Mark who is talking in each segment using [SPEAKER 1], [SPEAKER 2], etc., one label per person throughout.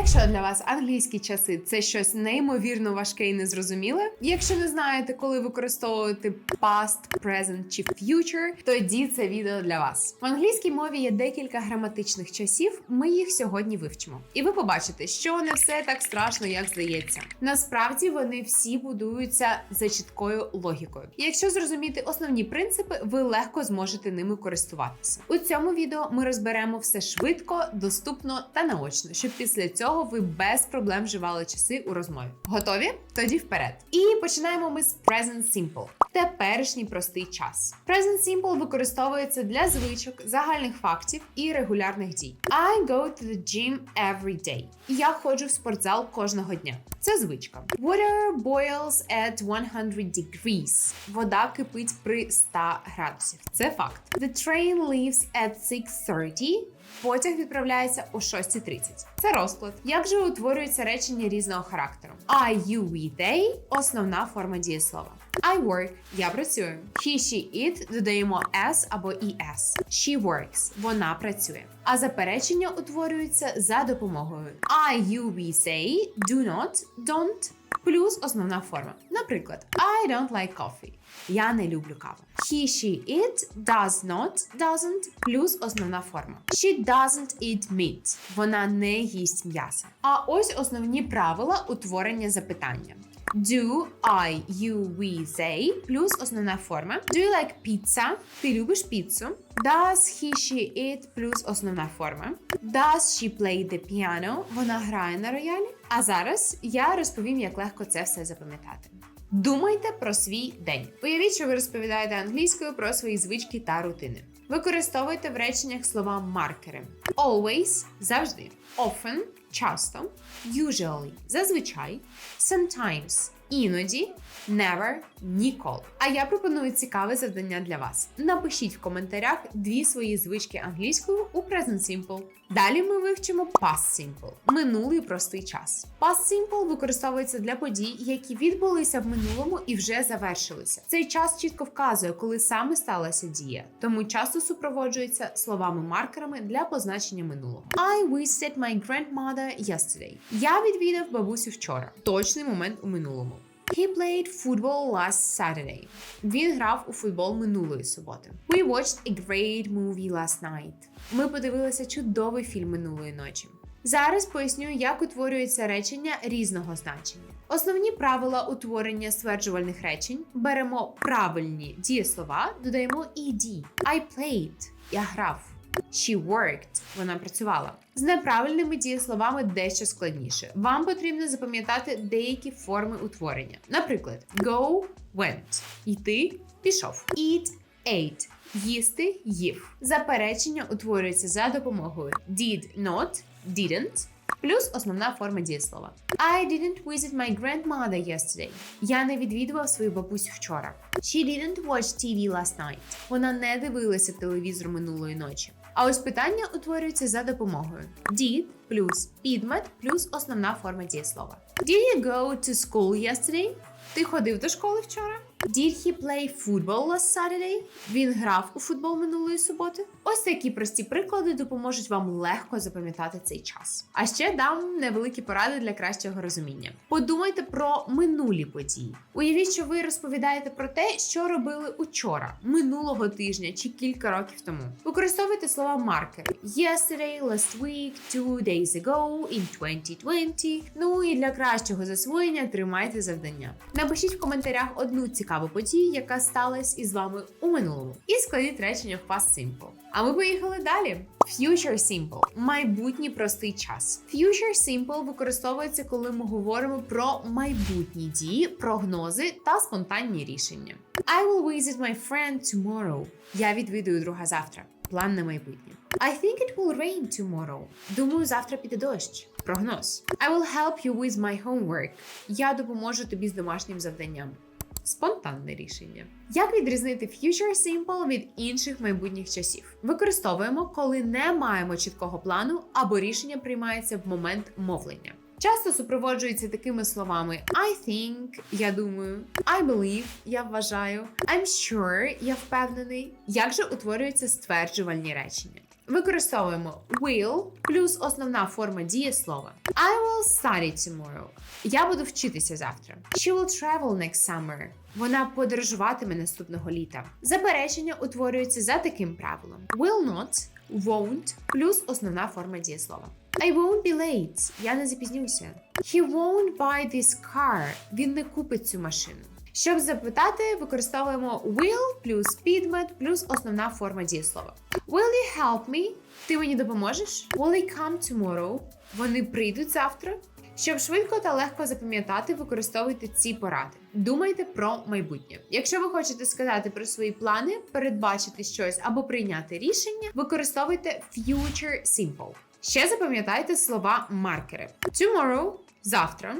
[SPEAKER 1] Якщо для вас англійські часи це щось неймовірно важке і незрозуміле, якщо не знаєте, коли використовувати past, present чи future, тоді це відео для вас. В англійській мові є декілька граматичних часів. Ми їх сьогодні вивчимо. І ви побачите, що не все так страшно, як здається. Насправді вони всі будуються за чіткою логікою. Якщо зрозуміти основні принципи, ви легко зможете ними користуватися. У цьому відео ми розберемо все швидко, доступно та наочно, щоб після цього ви без проблем вживали часи у розмові. Готові? Тоді вперед. І починаємо ми з Present Simple. Теперішній простий час. Present Simple використовується для звичок, загальних фактів і регулярних дій. I go to the gym every day. Я ходжу в спортзал кожного дня. Це звичка. Water boils at 100 degrees. Вода кипить при 100 градусів. Це факт. The train leaves at 6.30. Потяг відправляється о 6.30. Це розклад. Як же утворюються речення різного характеру? I, you, we, they – основна форма дієслова. I work – я працюю. He, she, it додаємо s або es. She works – вона працює. А заперечення утворюються за допомогою I, you, we, say, do not, don't плюс основна форма. Наприклад, I don't like coffee. Я не люблю каву. He, she, it does not, doesn't плюс основна форма. She doesn't eat meat. Вона не їсть м'яса. А ось основні правила утворення запитання. Do, I, you, we, they плюс основна форма. Do you like pizza? Ти любиш піцу? Does he, she, it плюс основна форма. Does she play the piano? Вона грає на роялі. А зараз я розповім, як легко це все запам'ятати. Думайте про свій день. Уявіть, що ви розповідаєте англійською про свої звички та рутини. Використовуйте в реченнях слова маркери. Always завжди. Often часто. Usually зазвичай. Sometimes іноді. Never ніколи. А я пропоную цікаве завдання для вас. Напишіть в коментарях дві свої звички англійською у Present Simple. Далі ми вивчимо Past Simple – минулий простий час. Past Simple використовується для подій, які відбулися в минулому і вже завершилися. Цей час чітко вказує, коли саме сталася дія, тому часто супроводжується словами-маркерами для позначення минулого. I visited my grandmother yesterday. Я відвідав бабусю вчора. Точний момент у минулому. He played football last Saturday. Він грав у футбол минулої суботи. We watched a great movie last night. Ми подивилися чудовий фільм минулої ночі. Зараз поясню, як утворюється речення різного значення. Основні правила утворення стверджувальних речень беремо правильні дієслова, додаємо ed. I played. Я грав. She worked. Вона працювала. З неправильними дієсловами дещо складніше. Вам потрібно запам'ятати деякі форми утворення. Наприклад, go went. Йти пішов. Eat ate. Їсти їв. Заперечення утворюється за допомогою did not, didn't. Плюс основна форма дієслова. I didn't visit my grandmother yesterday. Я не відвідував свою бабусю вчора. She didn't watch TV last night. Вона не дивилася телевізор минулої ночі. А ось питання утворюється за допомогою did плюс підмет плюс основна форма дієслова. Did you go to school yesterday? Ти ходив до школи вчора? Did he play football last Saturday? Він грав у футбол минулої суботи. Ось такі прості приклади допоможуть вам легко запам'ятати цей час. А ще дам невеликі поради для кращого розуміння. Подумайте про минулі події. Уявіть, що ви розповідаєте про те, що робили учора, минулого тижня чи кілька років тому. Використовуйте слова маркери yesterday, last week, two days ago, in 2020. Ну і для кращого засвоєння тримайте завдання. Напишіть в коментарях одну цікаву подію, яка сталася із вами у минулому, і складіть речення в Past Simple. А ми поїхали далі. Future Simple – майбутній простий час. Future Simple використовується, коли ми говоримо про майбутні дії, прогнози та спонтанні рішення. I will visit my friend tomorrow. Я відвідую друга завтра. План на майбутнє. I think it will rain tomorrow. Думаю, завтра піде дощ. Прогноз. I will help you with my homework. Я допоможу тобі з домашнім завданням. Спонтанне рішення. Як відрізнити future simple від інших майбутніх часів? Використовуємо, коли не маємо чіткого плану або рішення приймається в момент мовлення. Часто супроводжується такими словами I think, я думаю, I believe, я вважаю, I'm sure, я впевнений. Як же утворюються стверджувальні речення? Використовуємо will плюс основна форма дієслова. I will study tomorrow. Я буду вчитися завтра. She will travel next summer. Вона подорожуватиме наступного літа. Заперечення утворюється за таким правилом: will not, won't плюс основна форма дієслова. I won't be late. Я не запізнюся. He won't buy this car. Він не купить цю машину. Щоб запитати, використовуємо will плюс підмет плюс основна форма дієслова. Will you help me? Ти мені допоможеш? Will they come tomorrow? Вони прийдуть завтра. Щоб швидко та легко запам'ятати, використовуйте ці поради. Думайте про майбутнє. Якщо ви хочете сказати про свої плани, передбачити щось або прийняти рішення, використовуйте future simple. Ще запам'ятайте слова маркери: tomorrow – завтра,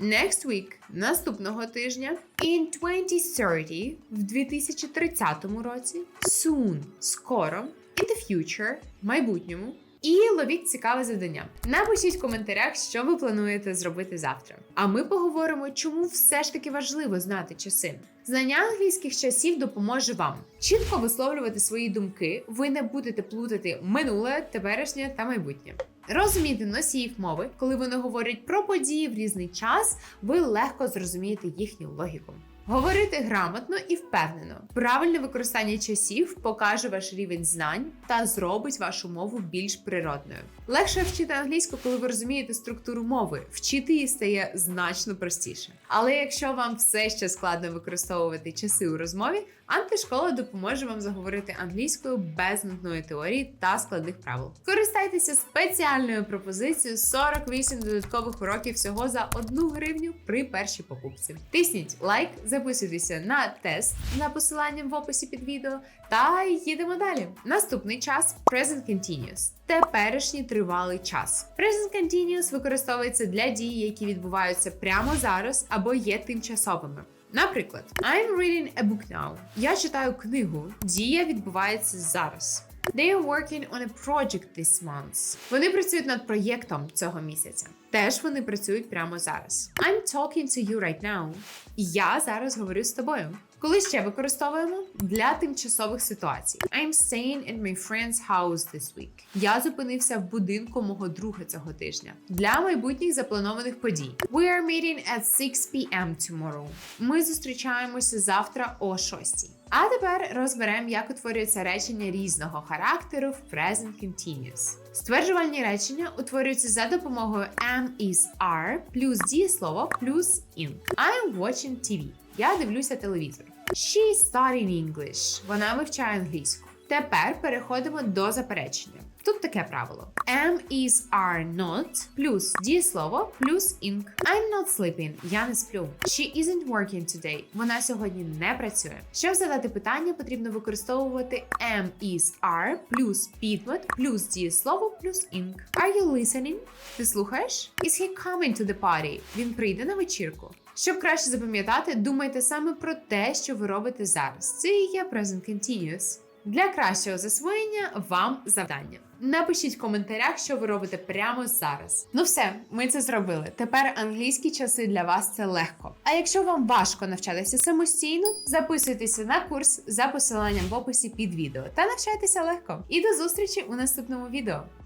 [SPEAKER 1] next week – наступного тижня, in 2030 – в 2030 році, soon – скоро, in the future – в майбутньому. І ловіть цікаве завдання. Напишіть в коментарях, що ви плануєте зробити завтра. А ми поговоримо, чому все ж таки важливо знати часи. Знання англійських часів допоможе вам чітко висловлювати свої думки. Ви не будете плутати минуле, теперішнє та майбутнє. Розуміти носіїв мови, коли вони говорять про події в різний час, ви легко зрозумієте їхню логіку. Говорити грамотно і впевнено. Правильне використання часів покаже ваш рівень знань та зробить вашу мову більш природною. Легше вчити англійську, коли ви розумієте структуру мови. Вчити її стає значно простіше. Але якщо вам все ще складно використовувати часи у розмові, антишкола допоможе вам заговорити англійською без нудної теорії та складних правил. Користайтеся спеціальною пропозицією 48 додаткових уроків всього за 1 гривню при першій покупці. Тисніть лайк, записуйтеся на тест на посиланням в описі під відео. Та їдемо далі. Наступний час Present Continuous. Теперішній тривалий час. Present Continuous використовується для дій, які відбуваються прямо зараз або є тимчасовими. Наприклад, I'm reading a book now. Я читаю книгу. Дія відбувається зараз. They are working on a project this month. Вони працюють над проєктом цього місяця. Теж вони працюють прямо зараз. I'm talking to you right now. Я зараз говорю з тобою. Коли ще використовуємо для тимчасових ситуацій. I'm staying at my friend's house this week. Я зупинився в будинку мого друга цього тижня. Для майбутніх запланованих подій. We are meeting at 6 p.m. tomorrow. Ми зустрічаємося завтра о 6. А тепер розберемо, як утворюється речення різного характеру в present continuous. Стверджувальні речення утворюються за допомогою am, is, are плюс дієслово плюс in. I'm watching TV. Я дивлюся телевізор. She studying English. Вона вивчає англійську. Тепер переходимо до заперечення. Тут таке правило: am, is, are not плюс дієслово плюс ing. I'm not sleeping. Я не сплю. She isn't working today. Вона сьогодні не працює. Щоб задати питання, потрібно використовувати am, is, are плюс підмет плюс дієслово плюс ing. Are you listening? Ти слухаєш? Is he coming to the party? Він прийде на вечірку. Щоб краще запам'ятати, думайте саме про те, що ви робите зараз. Це і є present continuous. Для кращого засвоєння вам завдання. Напишіть в коментарях, що ви робите прямо зараз. Ну все, ми це зробили. Тепер англійські часи для вас це легко. А якщо вам важко навчатися самостійно, записуйтеся на курс за посиланням в описі під відео та навчайтеся легко. І до зустрічі у наступному відео.